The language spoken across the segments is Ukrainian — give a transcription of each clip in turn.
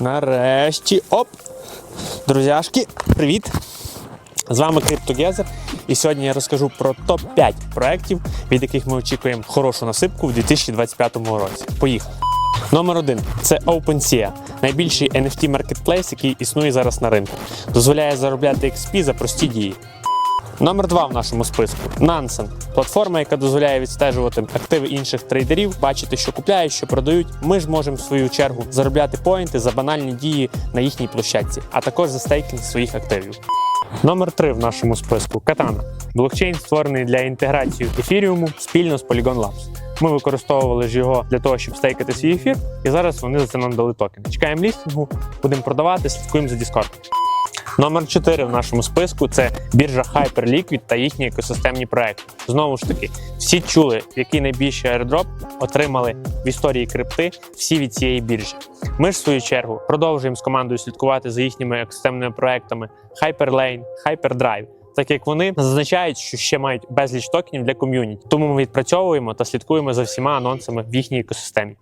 Нарешті. Оп! Друзяшки, привіт! З вами CryptoGether. І сьогодні я розкажу про топ-5 проєктів, від яких ми очікуємо хорошу насипку в 2025 році. Поїхали! Номер один це OpenSea, найбільший NFT маркетплейс, який існує зараз на ринку. Дозволяє заробляти XP за прості дії. Номер два в нашому списку Nansen – платформа, яка дозволяє відстежувати активи інших трейдерів, бачити, що купляють, що продають. Ми ж можемо в свою чергу заробляти поінти за банальні дії на їхній площадці, а також за стейкінг своїх активів. Номер три в нашому списку Katana – блокчейн, створений для інтеграції ефіріуму спільно з Polygon Labs. Ми використовували ж його для того, щоб стейкати свій ефір, і зараз вони за це нам дали токен. Чекаємо лістингу, будемо продавати, слідкуємо за Discord. Номер 4 в нашому списку це біржа Hyperliquid та їхні екосистемні проекти. Знову ж таки, всі чули, який найбільший airdrop отримали в історії крипти всі від цієї біржі. Ми ж в свою чергу продовжуємо з командою слідкувати за їхніми екосистемними проектами Hyperlane, Hyperdrive, так як вони зазначають, що ще мають безліч токенів для ком'юніті. Тому ми відпрацьовуємо та слідкуємо за всіма анонсами в їхній екосистемі.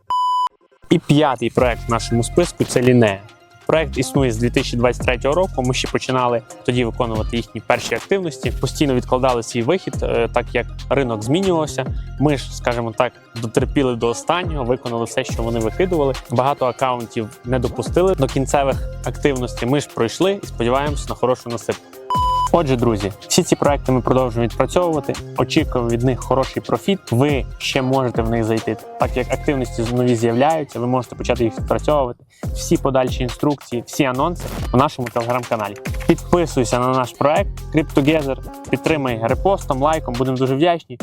І п'ятий проект в нашому списку це Linea. Проект існує з 2023 року. Ми ще починали тоді виконувати їхні перші активності. Постійно відкладали свій вихід, е, так як ринок змінювався. Ми ж, скажімо так, дотерпіли до останнього, виконали все, що вони викидували. Багато акаунтів не допустили до кінцевих активностей. Ми ж пройшли і сподіваємося на хорошу насипку. Отже, друзі, всі ці проекти ми продовжуємо відпрацьовувати. Очікуємо від них хороший профіт. Ви ще можете в них зайти, так як активності нові з'являються. Ви можете почати їх відпрацьовувати. Всі подальші інструкції, всі анонси у нашому телеграм-каналі. Підписуйся на наш проект CryptoGether, підтримай репостом, лайком. Будемо дуже вдячні.